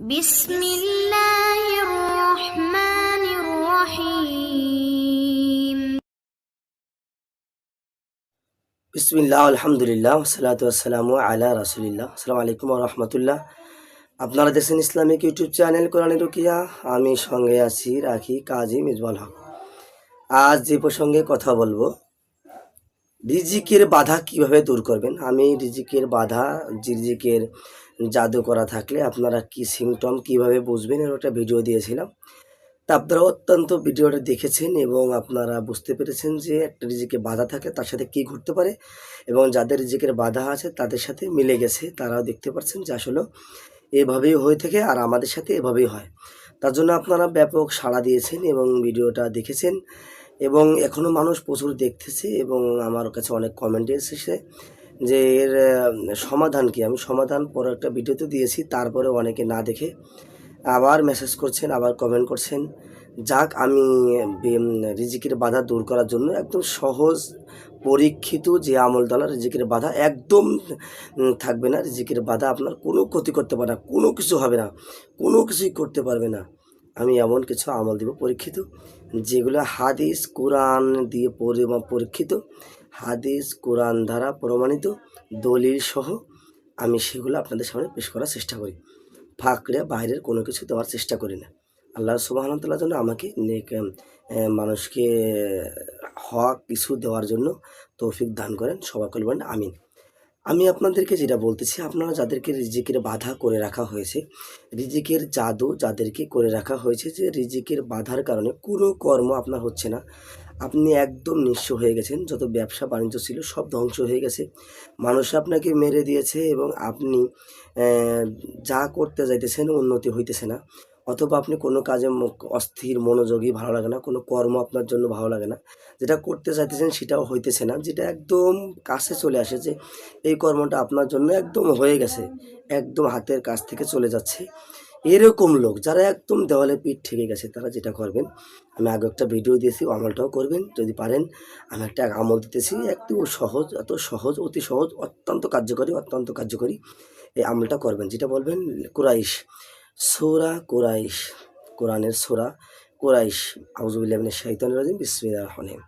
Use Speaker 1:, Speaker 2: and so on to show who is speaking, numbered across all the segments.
Speaker 1: بسم الله الرحمن الرحيم
Speaker 2: বিসমিল্লাহ আলহামদুলিল্লাহ সালাতু আসসালামু আলা রাসুলিল্লাহ আসসালামু আলাইকুম রহমতুল্লাহ আপনারা দেখছেন ইসলামিক ইউটিউব চ্যানেল কোরআন রুকিয়া আমি সঙ্গে আছি রাখি কাজী মিজবাল হক আজ যে প্রসঙ্গে কথা বলবো রিজিকের বাধা কীভাবে দূর করবেন? আমি রিজিকের বাধা, রিজিকের জাদু করা থাকলে আপনারা কি সিমটম কীভাবে বুঝবেন এর একটা ভিডিও দিয়েছিলাম। তা আপনারা অত্যন্ত ভিডিওটা দেখেছেন এবং আপনারা বুঝতে পেরেছেন যে একটা রিজিকে বাধা থাকে তার সাথে কি ঘটতে পারে এবং যাদের রিজিকের বাধা আছে তাদের সাথে মিলে গেছে। তারাও দেখতে পাচ্ছেন যে আসলে এভাবেই হয়ে থাকে আর আমাদের সাথে এভাবেই হয়। তার জন্য আপনারা ব্যাপক সাড়া দিয়েছেন এবং ভিডিওটা দেখেছেন। এবং এখনও মানুষ প্রচুর দেখতেছে এবং আমার কাছে অনেক কমেন্ট এসেছে যে এর সমাধান কি? আমি সমাধান পরে একটা ভিডিওতে দিয়েছি তারপরে অনেকে না দেখে আবার মেসেজ করছেন, আবার কমেন্ট করছেন। যাক, আমি রিজিকের বাধা দূর করার জন্য একদম সহজ, পরীক্ষিত যে আমল দ্বারা রিজিকের বাধা একদম থাকবে না। রিজিকের বাধা আপনার কোনো ক্ষতি করতে পারে না, কোনো কিছু হবে না, কোনো কিছুই করতে পারবে না। আমি এমন কিছু আমল দিব পরীক্ষিত, যেগুলো হাদিস, কোরআন দিয়ে পরি- পরীক্ষিত। হাদিস, কোরআন দ্বারা প্রমাণিত, দলিল সহ আমি সেগুলো আপনাদের সামনে পেশ করার চেষ্টা করি। ফাঁকড়ে বাইরের কোনো কিছু দেওয়ার চেষ্টা করি না। আল্লাহ সুবাহতাল্লাহ জন্য আমাকে মানুষকে হক কিছু দেওয়ার জন্য তৌফিক দান করেন। সবাই বলেন, আমিন। আমি আপনাদেরকে যেটা বলতেছি, আপনারা যাদেরকে রিজিকের বাধা করে রাখা হয়েছে, রিজিকের জাদু যাদেরকে করে রাখা হয়েছে যে রিজিকের বাধার কারণে কোনো কর্ম আপনার হচ্ছে না। আপনি একদম নিঃস্ব হয়ে গেছেন, যত ব্যবসা বাণিজ্য ছিল সব ধ্বংস হয়ে গেছে। মানুষ আপনাকে মেরে দিয়েছে এবং আপনি যা করতে যাইতেছেন উন্নতি হইতেছে না। অথবা আপনি কোনো কাজে অস্থির, মনোযোগী, ভালো লাগে না, কোনো কর্ম আপনার জন্য ভালো লাগে না, যেটা করতে চাইতেছেন সেটাও হইতেছে না, যেটা একদম কাছে চলে আসে যে এই কর্মটা আপনার জন্য একদম হয়ে গেছে, একদম হাতের কাছ থেকে চলে যাচ্ছে। এরকম লোক যারা একদম দেওয়ালে পিঠ ঠেকে গেছে, তারা যেটা করবেন, আমি আগে একটা ভিডিও দিয়েছি আমলটাও করবেন, যদি পারেন, আমি একটা আমল দিতেছি, একটু সহজ, এত সহজ, অতি সহজ, অত্যন্ত কার্যকরী অত্যন্ত কার্যকরী এই আমলটা করবেন, যেটা বলবেন কুরাইশ। সোরা কোরাইশ, কোরআনের সোরা কোরাইশ আউজুবিল্লাহিমিনাশ শাইতানির রাজিম, বিসমিল্লাহির রহমানির রহিম।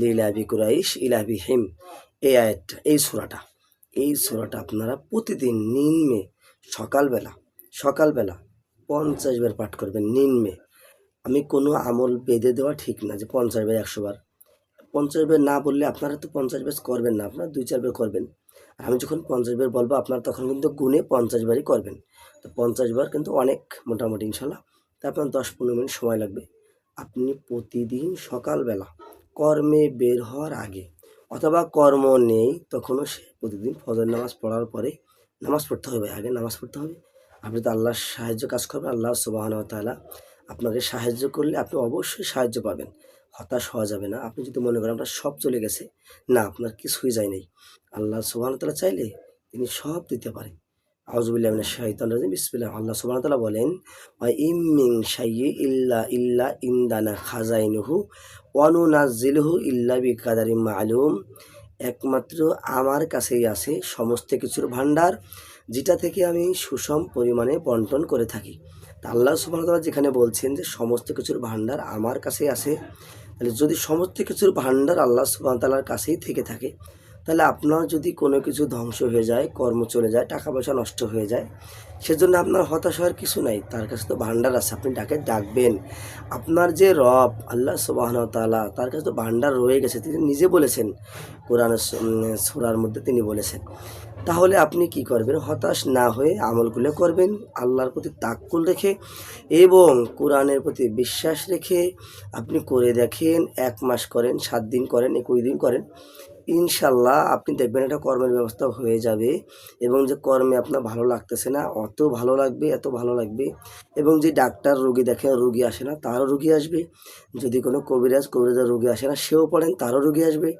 Speaker 2: লিলাবি কুরাইশ, ইলাবি হিম। এই আয়াতটা, এই সূরাটা এই সূরাটা আপনারা প্রতিদিন নিম্নে, সকালবেলা সকালবেলা পঞ্চাশ বার পাঠ করবেন নিম্নে। আমি কোনো আমল বেঁধে দেওয়া ঠিক না যে পঞ্চাশ বার, একশো বার। পঞ্চাশ বার না বললে আপনারা তো পঞ্চাশ বার করবেন না, আপনারা দুই চার বার করবেন। আর আমি যখন পঞ্চাশ বার বলব, আপনারা তখন কিন্তু গুণে পঞ্চাশ বারই করবেন। তো পঞ্চাশ বার কিন্তু অনেক মোটামুটি ইনশাল্লাহ। তা আপনার দশ পনেরো মিনিট সময় লাগবে। আপনি প্রতিদিন সকালবেলা কর্মে বের হওয়ার আগে অথবা কর্ম নেই, তখনও সে প্রতিদিন ফজর নামাজ পড়ার পরে নামাজ পড়তে হবে, আগে নামাজ পড়তে হবে। আপনি তো আল্লাহর সাহায্য কাজ করবেন, আল্লাহ সুবাহন তালা আপনাকে সাহায্য করলে আপনি অবশ্যই সাহায্য পাবেন। হতাশ হওয়া যাবে না। আপনি যদি মনে করেন আপনার সব চলে গেছে, না, আপনার কিছুই যায় নাই। আল্লাহ সুবাহন তালা চাইলে তিনি সব দিতে পারেন আল্লাহ বলেন ইম ইল্লা ইল্লা ইনদানা মা'লুম। একমাত্র আমার কাছেই আছে সমস্ত কিছুর ভান্ডার যেটা থেকে আমি সুষম পরিমাণে বন্টন করে থাকি। তা আল্লাহ সুবহানাহু যেখানে বলছেন যে, সমস্ত কিছুর ভান্ডার আমার কাছেই আছে। তাহলে যদি সমস্ত কিছুর ভান্ডার আল্লাহ ওয়া কাছেই থেকে থাকে, তাহলে আপনার যদি কোনো কিছু ধ্বংস হয়ে যায়, কর্ম চলে যায় টাকা পয়সা নষ্ট হয়ে যায়, সেজন্য আপনার হতাশ হওয়ার কিছু নাই। তার কাছে তো ভান্ডার আছে, আপনি ডাকে ডাকবেন। আপনার যে রব, আল্লাহ সুবাহন তালা তার কাছে তো ভান্ডার রয়ে গেছে। তিনি নিজে বলেছেন, কোরআন সুরার মধ্যে তিনি বলেছেন। তাহলে আপনি কি করবেন? হতাশ না হয়ে আমলগুলো করবেন, আল্লাহর প্রতি তাক্কুল রেখে এবং কোরআনের প্রতি বিশ্বাস রেখে আপনি করে দেখেন, এক মাস করেন, সাত দিন করেন, একুশ দিন করেন, ইনশাল্লাহ আপনি দেখবেন একটা কর্মের ব্যবস্থা হয়ে যাবে এবং যে কর্মে আপনার ভালো লাগতেছে না, অত ভালো লাগবে, এত ভালো লাগবে এবং যে ডাক্তার রোগী দেখেন রোগী আসে না, তারও রোগী আসবে। যদি কোনো কবিরাজ, কবিরাজের রোগী আসে না, সেও পড়েন, তারও রোগী আসবে।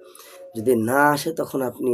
Speaker 2: যদি না আসে, তখন আপনি